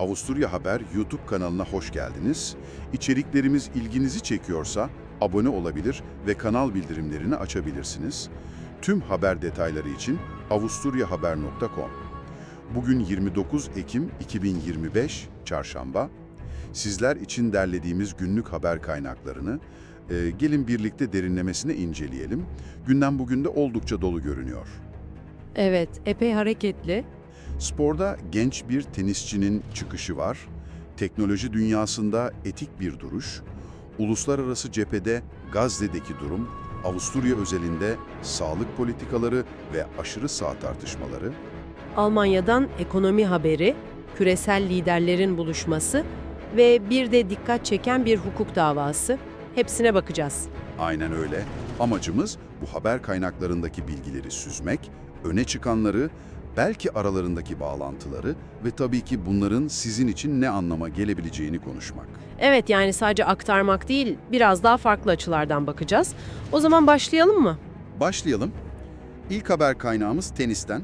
Avusturya Haber YouTube kanalına hoş geldiniz. İçeriklerimiz ilginizi çekiyorsa abone olabilir ve kanal bildirimlerini açabilirsiniz. Tüm haber detayları için avusturyahaber.com. Bugün 29 Ekim 2025 Çarşamba. Sizler için derlediğimiz günlük haber kaynaklarını e, gelin birlikte derinlemesine inceleyelim. Gündem bugün de oldukça dolu görünüyor. Evet, epey hareketli. Sporda genç bir tenisçinin çıkışı var. Teknoloji dünyasında etik bir duruş. Uluslararası cephede Gazze'deki durum, Avusturya özelinde sağlık politikaları ve aşırı sağ tartışmaları. Almanya'dan ekonomi haberi, küresel liderlerin buluşması ve bir de dikkat çeken bir hukuk davası. Hepsine bakacağız. Aynen öyle. Amacımız bu haber kaynaklarındaki bilgileri süzmek, öne çıkanları, belki aralarındaki bağlantıları ve tabii ki bunların sizin için ne anlama gelebileceğini konuşmak. Evet yani sadece aktarmak değil, biraz daha farklı açılardan bakacağız. O zaman başlayalım mı? Başlayalım. İlk haber kaynağımız tenisten.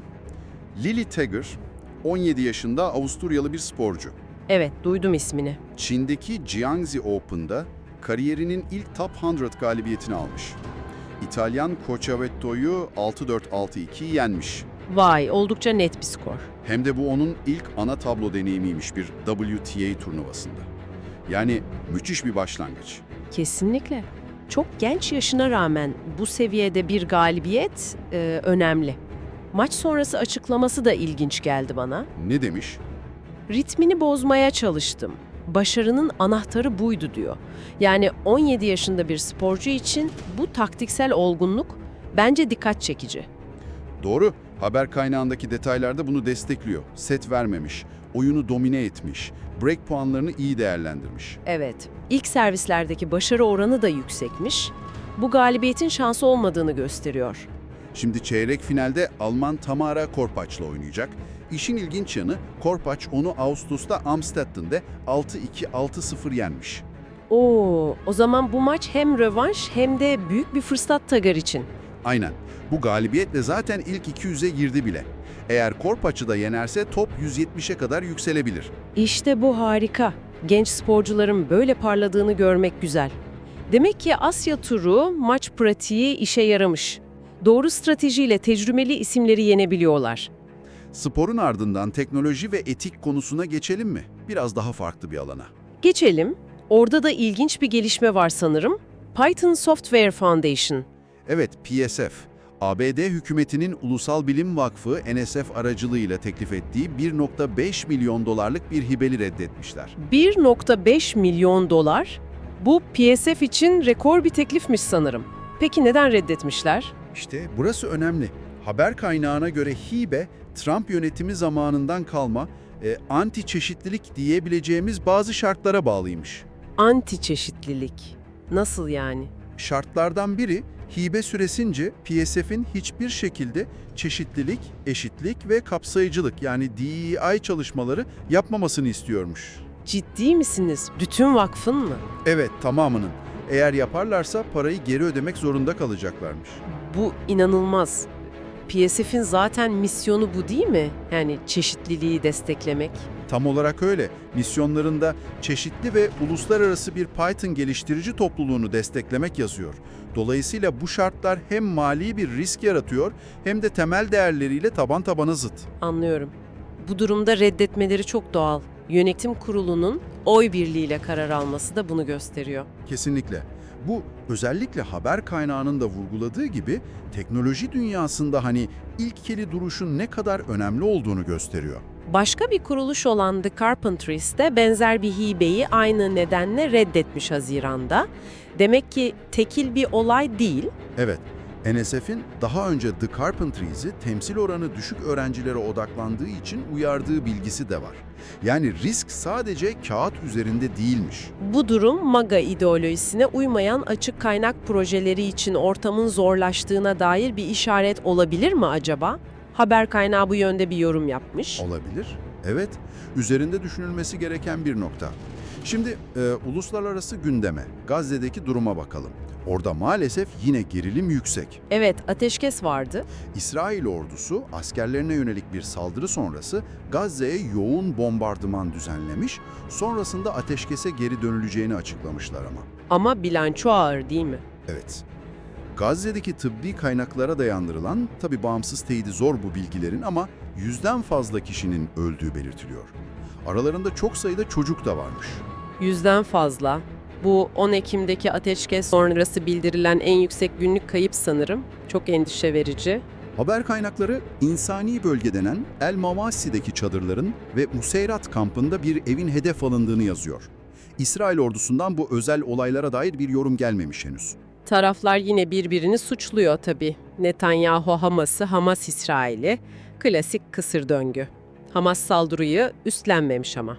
Lily Tegger, 17 yaşında Avusturyalı bir sporcu. Evet, duydum ismini. Çin'deki Jiangxi Open'da kariyerinin ilk Top 100 galibiyetini almış. İtalyan Cochavetto'yu 6-4-6-2 yenmiş. Vay, oldukça net bir skor. Hem de bu onun ilk ana tablo deneyimiymiş bir WTA turnuvasında. Yani müthiş bir başlangıç. Kesinlikle. Çok genç yaşına rağmen bu seviyede bir galibiyet e, önemli. Maç sonrası açıklaması da ilginç geldi bana. Ne demiş? Ritmini bozmaya çalıştım. Başarının anahtarı buydu diyor. Yani 17 yaşında bir sporcu için bu taktiksel olgunluk bence dikkat çekici. Doğru, haber kaynağındaki detaylarda bunu destekliyor. Set vermemiş, oyunu domine etmiş, break puanlarını iyi değerlendirmiş. Evet, ilk servislerdeki başarı oranı da yüksekmiş. Bu galibiyetin şansı olmadığını gösteriyor. Şimdi çeyrek finalde Alman Tamara Korpaç'la oynayacak. İşin ilginç yanı Korpaç onu Ağustos'ta Amsterdam'da 6-2-6-0 yenmiş. Oo, o zaman bu maç hem rövanş hem de büyük bir fırsat Tagar için. Aynen. Bu galibiyetle zaten ilk 200'e girdi bile. Eğer Korpaç'ı yenerse top 170'e kadar yükselebilir. İşte bu harika. Genç sporcuların böyle parladığını görmek güzel. Demek ki Asya turu maç pratiği işe yaramış. Doğru stratejiyle tecrübeli isimleri yenebiliyorlar. Sporun ardından teknoloji ve etik konusuna geçelim mi? Biraz daha farklı bir alana. Geçelim. Orada da ilginç bir gelişme var sanırım. Python Software Foundation. Evet, PSF. ABD hükümetinin Ulusal Bilim Vakfı NSF aracılığıyla teklif ettiği 1.5 milyon dolarlık bir hibeli reddetmişler. 1.5 milyon dolar. Bu PSF için rekor bir teklifmiş sanırım. Peki neden reddetmişler? İşte burası önemli. Haber kaynağına göre hibe, Trump yönetimi zamanından kalma, e, anti çeşitlilik diyebileceğimiz bazı şartlara bağlıymış. Anti çeşitlilik. Nasıl yani? Şartlardan biri, hibe süresince PSF'in hiçbir şekilde çeşitlilik, eşitlik ve kapsayıcılık yani DEI çalışmaları yapmamasını istiyormuş. Ciddi misiniz? Bütün vakfın mı? Evet, tamamının. Eğer yaparlarsa parayı geri ödemek zorunda kalacaklarmış. Bu inanılmaz. PSF'in zaten misyonu bu değil mi? Yani çeşitliliği desteklemek. Tam olarak öyle. Misyonlarında çeşitli ve uluslararası bir Python geliştirici topluluğunu desteklemek yazıyor. Dolayısıyla bu şartlar hem mali bir risk yaratıyor hem de temel değerleriyle taban tabana zıt. Anlıyorum. Bu durumda reddetmeleri çok doğal. Yönetim kurulunun oy birliğiyle karar alması da bunu gösteriyor. Kesinlikle. Bu özellikle haber kaynağının da vurguladığı gibi teknoloji dünyasında hani ilk keli duruşun ne kadar önemli olduğunu gösteriyor. Başka bir kuruluş olan The Carpentries de benzer bir hibeyi aynı nedenle reddetmiş Haziran'da. Demek ki tekil bir olay değil, Evet, NSF'in daha önce The Carpentries' temsil oranı düşük öğrencilere odaklandığı için uyardığı bilgisi de var. Yani risk sadece kağıt üzerinde değilmiş. Bu durum MAGA ideolojisine uymayan açık kaynak projeleri için ortamın zorlaştığına dair bir işaret olabilir mi acaba? Haber kaynağı bu yönde bir yorum yapmış. Olabilir. Evet, üzerinde düşünülmesi gereken bir nokta. Şimdi e, uluslararası gündeme, Gazze'deki duruma bakalım. Orada maalesef yine gerilim yüksek. Evet, ateşkes vardı. İsrail ordusu askerlerine yönelik bir saldırı sonrası Gazze'ye yoğun bombardıman düzenlemiş, sonrasında ateşkese geri dönüleceğini açıklamışlar ama. Ama bilanço ağır değil mi? Evet. Gazze'deki tıbbi kaynaklara dayandırılan, tabi bağımsız teyidi zor bu bilgilerin ama yüzden fazla kişinin öldüğü belirtiliyor. Aralarında çok sayıda çocuk da varmış. Yüzden fazla. Bu 10 Ekim'deki ateşkes sonrası bildirilen en yüksek günlük kayıp sanırım. Çok endişe verici. Haber kaynakları insani bölge denen El Mavasi'deki çadırların ve Museyrat kampında bir evin hedef alındığını yazıyor. İsrail ordusundan bu özel olaylara dair bir yorum gelmemiş henüz. Taraflar yine birbirini suçluyor tabii. Netanyahu Hamas'ı, Hamas İsrail'i. Klasik kısır döngü. Hamas saldırıyı üstlenmemiş ama.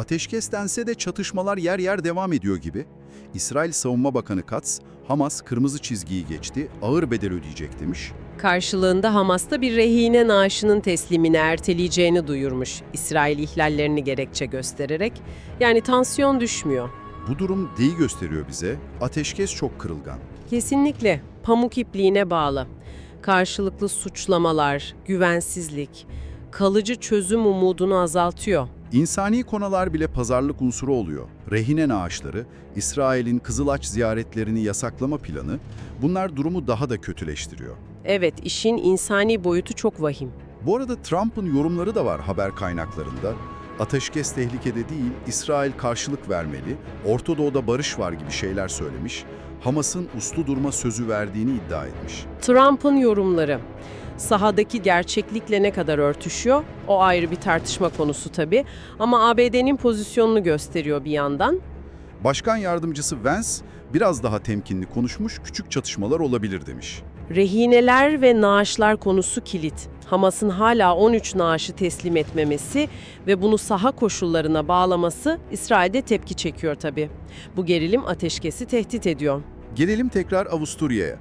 Ateşkes dense de çatışmalar yer yer devam ediyor gibi. İsrail Savunma Bakanı Katz, Hamas kırmızı çizgiyi geçti, ağır bedel ödeyecek demiş. Karşılığında Hamas'ta bir rehine naaşının teslimini erteleyeceğini duyurmuş. İsrail ihlallerini gerekçe göstererek. Yani tansiyon düşmüyor. Bu durum neyi gösteriyor bize? Ateşkes çok kırılgan. Kesinlikle pamuk ipliğine bağlı. Karşılıklı suçlamalar, güvensizlik, kalıcı çözüm umudunu azaltıyor. İnsani konular bile pazarlık unsuru oluyor. Rehine naaşları, İsrail'in Kızılaç ziyaretlerini yasaklama planı, bunlar durumu daha da kötüleştiriyor. Evet, işin insani boyutu çok vahim. Bu arada Trump'ın yorumları da var haber kaynaklarında. Ateşkes tehlikede değil, İsrail karşılık vermeli, Orta Doğu'da barış var gibi şeyler söylemiş, Hamas'ın uslu durma sözü verdiğini iddia etmiş. Trump'ın yorumları sahadaki gerçeklikle ne kadar örtüşüyor? O ayrı bir tartışma konusu tabii. Ama ABD'nin pozisyonunu gösteriyor bir yandan. Başkan yardımcısı Vance biraz daha temkinli konuşmuş, küçük çatışmalar olabilir demiş. Rehineler ve naaşlar konusu kilit. Hamas'ın hala 13 naaşı teslim etmemesi ve bunu saha koşullarına bağlaması İsrail'de tepki çekiyor tabii. Bu gerilim ateşkesi tehdit ediyor. Gelelim tekrar Avusturya'ya.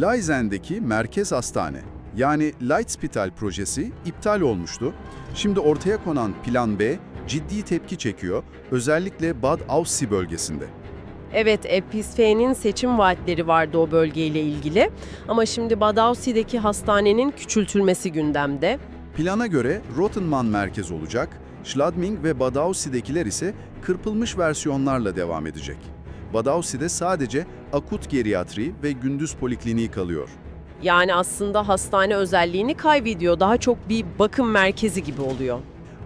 Leisen'deki merkez hastane yani Leitspital projesi iptal olmuştu. Şimdi ortaya konan Plan B ciddi tepki çekiyor, özellikle Bad Aussee bölgesinde. Evet, EPİSF'nin seçim vaatleri vardı o bölgeyle ilgili. Ama şimdi Badausi'deki hastanenin küçültülmesi gündemde. Plana göre Rottenmann merkez olacak, Schladming ve Bad Aussie'dekiler ise kırpılmış versiyonlarla devam edecek. Bad Aussie'de sadece akut geriatri ve gündüz polikliniği kalıyor. Yani aslında hastane özelliğini kaybediyor. Daha çok bir bakım merkezi gibi oluyor.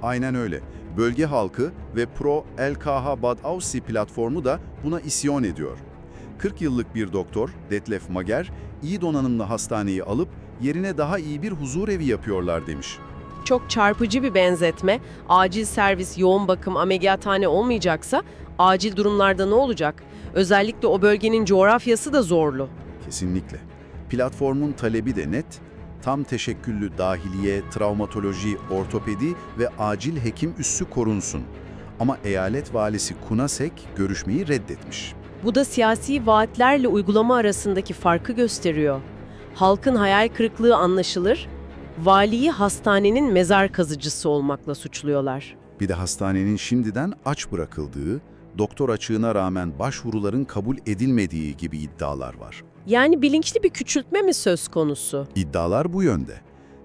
Aynen öyle. Bölge halkı ve Pro LKH Bad Aussee platformu da buna isyan ediyor. 40 yıllık bir doktor, Detlef Mager, iyi donanımlı hastaneyi alıp yerine daha iyi bir huzur evi yapıyorlar demiş. Çok çarpıcı bir benzetme. Acil servis, yoğun bakım, ameliyathane olmayacaksa acil durumlarda ne olacak? Özellikle o bölgenin coğrafyası da zorlu. Kesinlikle. Platformun talebi de net, tam teşekküllü dahiliye, travmatoloji, ortopedi ve acil hekim üssü korunsun. Ama eyalet valisi Kunasek görüşmeyi reddetmiş. Bu da siyasi vaatlerle uygulama arasındaki farkı gösteriyor. Halkın hayal kırıklığı anlaşılır, valiyi hastanenin mezar kazıcısı olmakla suçluyorlar. Bir de hastanenin şimdiden aç bırakıldığı, doktor açığına rağmen başvuruların kabul edilmediği gibi iddialar var. Yani bilinçli bir küçültme mi söz konusu? İddialar bu yönde.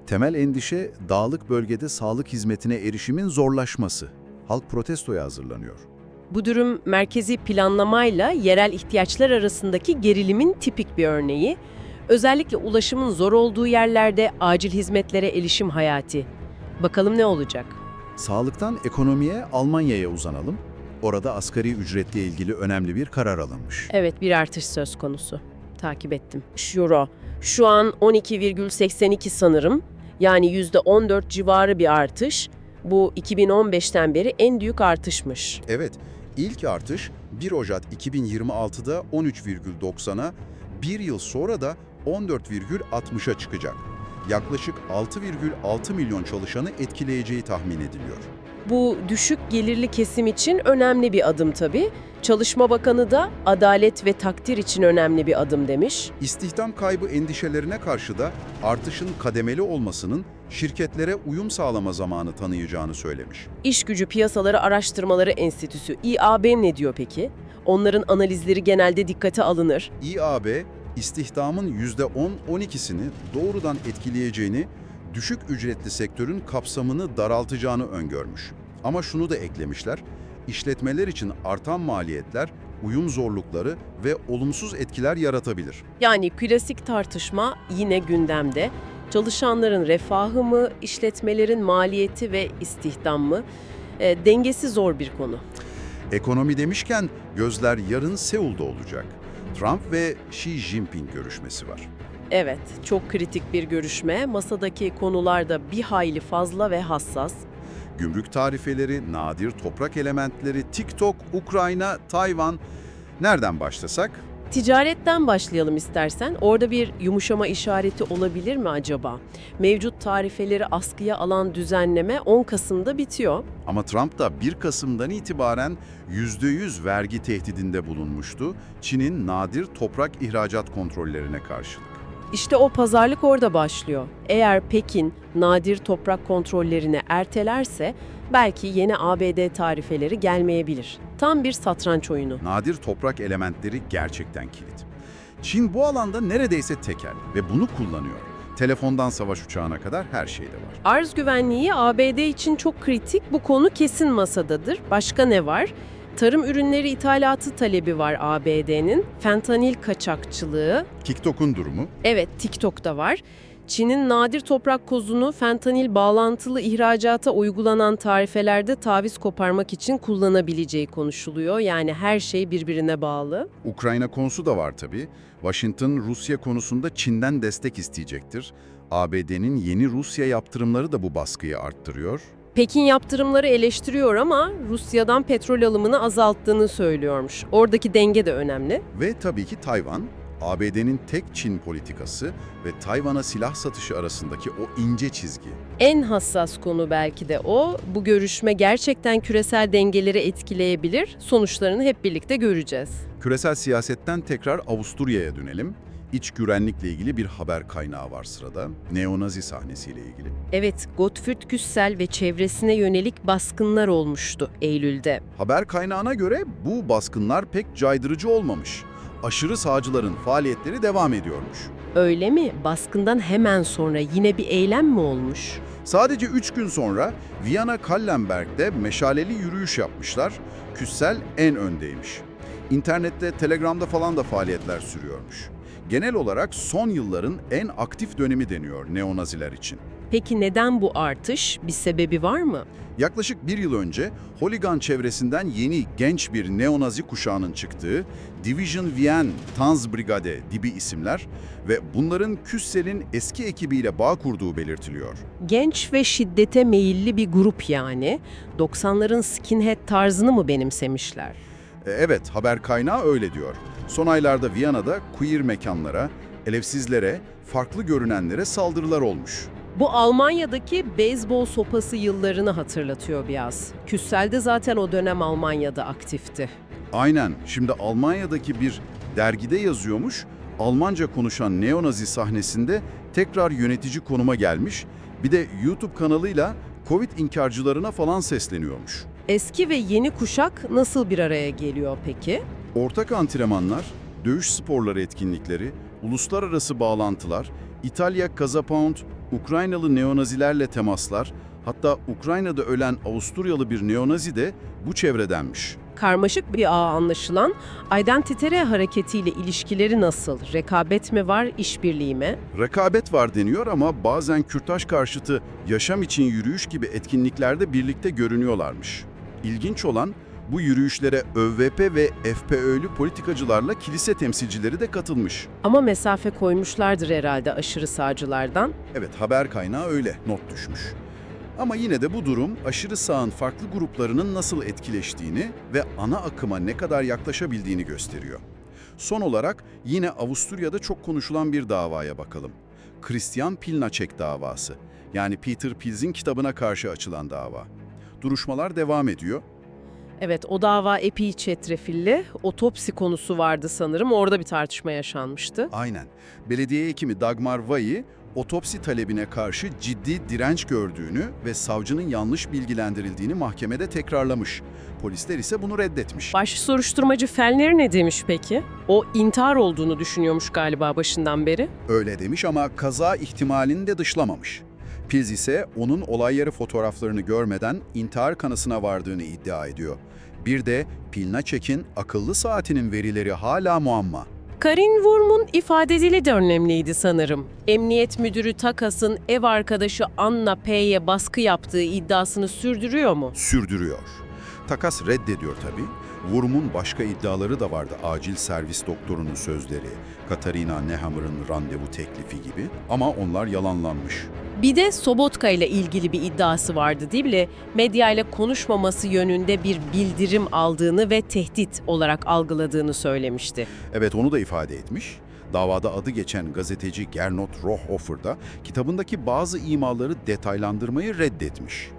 Temel endişe dağlık bölgede sağlık hizmetine erişimin zorlaşması. Halk protestoya hazırlanıyor. Bu durum merkezi planlamayla yerel ihtiyaçlar arasındaki gerilimin tipik bir örneği. Özellikle ulaşımın zor olduğu yerlerde acil hizmetlere erişim hayati. Bakalım ne olacak? Sağlıktan ekonomiye Almanya'ya uzanalım. Orada asgari ücretle ilgili önemli bir karar alınmış. Evet bir artış söz konusu. Takip ettim. Euro. Şu an 12,82 sanırım. Yani %14 civarı bir artış. Bu 2015'ten beri en büyük artışmış. Evet, ilk artış 1 Ocak 2026'da 13,90'a, bir yıl sonra da 14,60'a çıkacak. Yaklaşık 6,6 milyon çalışanı etkileyeceği tahmin ediliyor. Bu düşük gelirli kesim için önemli bir adım tabii. Çalışma Bakanı da adalet ve takdir için önemli bir adım demiş. İstihdam kaybı endişelerine karşı da artışın kademeli olmasının şirketlere uyum sağlama zamanı tanıyacağını söylemiş. İş Gücü Piyasaları Araştırmaları Enstitüsü İAB ne diyor peki? Onların analizleri genelde dikkate alınır. İAB, istihdamın %10-12'sini doğrudan etkileyeceğini, düşük ücretli sektörün kapsamını daraltacağını öngörmüş. Ama şunu da eklemişler, işletmeler için artan maliyetler, uyum zorlukları ve olumsuz etkiler yaratabilir. Yani klasik tartışma yine gündemde. Çalışanların refahı mı, işletmelerin maliyeti ve istihdam mı? E, dengesi zor bir konu. Ekonomi demişken gözler yarın Seul'da olacak. Trump ve Xi Jinping görüşmesi var. Evet, çok kritik bir görüşme. Masadaki konular da bir hayli fazla ve hassas. Gümrük tarifeleri, nadir toprak elementleri, TikTok, Ukrayna, Tayvan. Nereden başlasak? Ticaretten başlayalım istersen. Orada bir yumuşama işareti olabilir mi acaba? Mevcut tarifeleri askıya alan düzenleme 10 Kasım'da bitiyor. Ama Trump da 1 Kasım'dan itibaren %100 vergi tehdidinde bulunmuştu. Çin'in nadir toprak ihracat kontrollerine karşılık. İşte o pazarlık orada başlıyor. Eğer Pekin nadir toprak kontrollerini ertelerse belki yeni ABD tarifeleri gelmeyebilir. Tam bir satranç oyunu. Nadir toprak elementleri gerçekten kilit. Çin bu alanda neredeyse tekel ve bunu kullanıyor. Telefondan savaş uçağına kadar her şeyde var. Arz güvenliği ABD için çok kritik. Bu konu kesin masadadır. Başka ne var? Tarım ürünleri ithalatı talebi var ABD'nin. Fentanil kaçakçılığı. TikTok'un durumu Evet, TikTok'ta var. Çin'in nadir toprak kozunu fentanil bağlantılı ihracata uygulanan tarifelerde taviz koparmak için kullanabileceği konuşuluyor. Yani her şey birbirine bağlı. Ukrayna konusu da var tabii. Washington Rusya konusunda Çin'den destek isteyecektir. ABD'nin yeni Rusya yaptırımları da bu baskıyı arttırıyor. Pekin yaptırımları eleştiriyor ama Rusya'dan petrol alımını azalttığını söylüyormuş. Oradaki denge de önemli. Ve tabii ki Tayvan, ABD'nin tek Çin politikası ve Tayvan'a silah satışı arasındaki o ince çizgi. En hassas konu belki de o. Bu görüşme gerçekten küresel dengeleri etkileyebilir. Sonuçlarını hep birlikte göreceğiz. Küresel siyasetten tekrar Avusturya'ya dönelim. İç güvenlikle ilgili bir haber kaynağı var sırada. Neonazi sahnesiyle ilgili. Evet, Gottfried Küssel ve çevresine yönelik baskınlar olmuştu Eylül'de. Haber kaynağına göre bu baskınlar pek caydırıcı olmamış. Aşırı sağcıların faaliyetleri devam ediyormuş. Öyle mi? Baskından hemen sonra yine bir eylem mi olmuş? Sadece 3 gün sonra Viyana Kallenberg'de meşaleli yürüyüş yapmışlar. Küssel en öndeymiş. İnternette, Telegram'da falan da faaliyetler sürüyormuş. Genel olarak son yılların en aktif dönemi deniyor neonaziler için. Peki neden bu artış? Bir sebebi var mı? Yaklaşık bir yıl önce Holigan çevresinden yeni genç bir neonazi kuşağının çıktığı Division Vienne Tanzbrigade gibi isimler ve bunların Küssel'in eski ekibiyle bağ kurduğu belirtiliyor. Genç ve şiddete meyilli bir grup yani. 90'ların skinhead tarzını mı benimsemişler? E, Evet, haber kaynağı öyle diyor. Son aylarda Viyana'da queer mekanlara, elefsizlere, farklı görünenlere saldırılar olmuş. Bu Almanya'daki beyzbol sopası yıllarını hatırlatıyor biraz. Küssel de zaten o dönem Almanya'da aktifti. Aynen, şimdi Almanya'daki bir dergide yazıyormuş, Almanca konuşan neonazi sahnesinde tekrar yönetici konuma gelmiş, bir de YouTube kanalıyla Covid inkarcılarına falan sesleniyormuş. Eski ve yeni kuşak nasıl bir araya geliyor peki? Ortak antrenmanlar, dövüş sporları etkinlikleri, uluslararası bağlantılar, İtalya Kaza Pound, Ukraynalı neonazilerle temaslar, hatta Ukrayna'da ölen Avusturyalı bir neonazi de bu çevredenmiş. Karmaşık bir ağ anlaşılan. Identitere hareketiyle ilişkileri nasıl? Rekabet mi var, işbirliği mi? Rekabet var deniyor ama bazen kürtaj karşıtı yaşam için yürüyüş gibi etkinliklerde birlikte görünüyorlarmış. İlginç olan bu yürüyüşlere ÖVP ve FPÖ'lü politikacılarla kilise temsilcileri de katılmış. Ama mesafe koymuşlardır herhalde aşırı sağcılardan. Evet haber kaynağı öyle not düşmüş. Ama yine de bu durum aşırı sağın farklı gruplarının nasıl etkileştiğini ve ana akıma ne kadar yaklaşabildiğini gösteriyor. Son olarak yine Avusturya'da çok konuşulan bir davaya bakalım. Christian Pilnacek davası. Yani Peter Pilz'in kitabına karşı açılan dava. Duruşmalar devam ediyor. Evet, o dava epey çetrefilli. Otopsi konusu vardı sanırım. Orada bir tartışma yaşanmıştı. Aynen. Belediye hekimi Dagmar Vayi, otopsi talebine karşı ciddi direnç gördüğünü ve savcının yanlış bilgilendirildiğini mahkemede tekrarlamış. Polisler ise bunu reddetmiş. Baş soruşturmacı Fenner ne demiş peki? O intihar olduğunu düşünüyormuş galiba başından beri. Öyle demiş ama kaza ihtimalini de dışlamamış. Pils ise onun olay yeri fotoğraflarını görmeden intihar kanısına vardığını iddia ediyor. Bir de Pilnaçek'in akıllı saatinin verileri hala muamma. Karin Wurm'un ifade dili de önemliydi sanırım. Emniyet müdürü Takas'ın ev arkadaşı Anna P'ye baskı yaptığı iddiasını sürdürüyor mu? Sürdürüyor. Takas reddediyor tabii. Wurm'un başka iddiaları da vardı. Acil servis doktorunun sözleri, Katarina Nehammer'ın randevu teklifi gibi. Ama onlar yalanlanmış. Bir de Sobotka ile ilgili bir iddiası vardı değil mi? Medya ile konuşmaması yönünde bir bildirim aldığını ve tehdit olarak algıladığını söylemişti. Evet onu da ifade etmiş. Davada adı geçen gazeteci Gernot Rohrhofer da kitabındaki bazı imaları detaylandırmayı reddetmiş.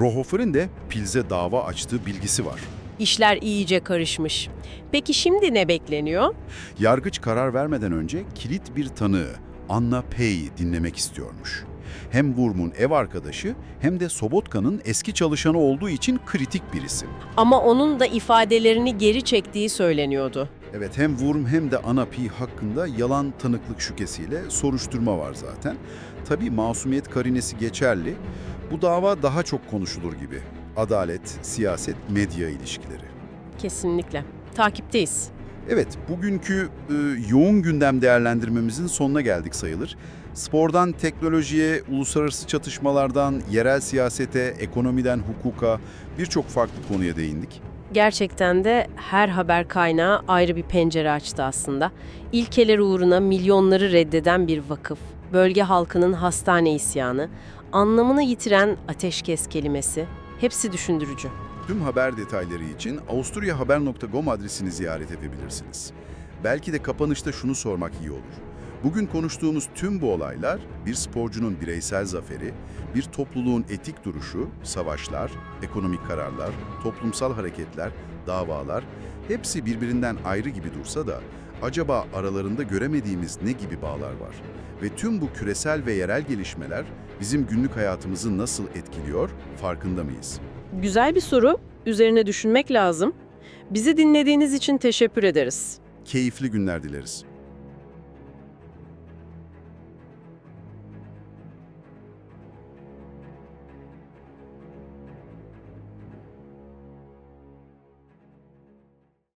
Rohrhofer'in de Pils'e dava açtığı bilgisi var. İşler iyice karışmış. Peki şimdi ne bekleniyor? Yargıç karar vermeden önce kilit bir tanığı Anna P'yi dinlemek istiyormuş. Hem Wurm'un ev arkadaşı hem de Sobotka'nın eski çalışanı olduğu için kritik bir isim. Ama onun da ifadelerini geri çektiği söyleniyordu. Evet hem Wurm hem de Anna P hakkında yalan tanıklık şüphesiyle soruşturma var zaten. Tabii masumiyet karinesi geçerli. Bu dava daha çok konuşulur gibi. Adalet, siyaset, medya ilişkileri. Kesinlikle. Takipteyiz. Evet, bugünkü e, yoğun gündem değerlendirmemizin sonuna geldik sayılır. Spordan teknolojiye, uluslararası çatışmalardan yerel siyasete, ekonomiden hukuka birçok farklı konuya değindik. Gerçekten de her haber kaynağı ayrı bir pencere açtı aslında. İlkeler uğruna milyonları reddeden bir vakıf, bölge halkının hastane isyanı, anlamını yitiren ateşkes kelimesi, hepsi düşündürücü. Tüm haber detayları için avusturyahaber.com adresini ziyaret edebilirsiniz. Belki de kapanışta şunu sormak iyi olur. Bugün konuştuğumuz tüm bu olaylar bir sporcunun bireysel zaferi, bir topluluğun etik duruşu, savaşlar, ekonomik kararlar, toplumsal hareketler, davalar hepsi birbirinden ayrı gibi dursa da acaba aralarında göremediğimiz ne gibi bağlar var? Ve tüm bu küresel ve yerel gelişmeler bizim günlük hayatımızı nasıl etkiliyor farkında mıyız? Güzel bir soru, üzerine düşünmek lazım. Bizi dinlediğiniz için teşekkür ederiz. Keyifli günler dileriz.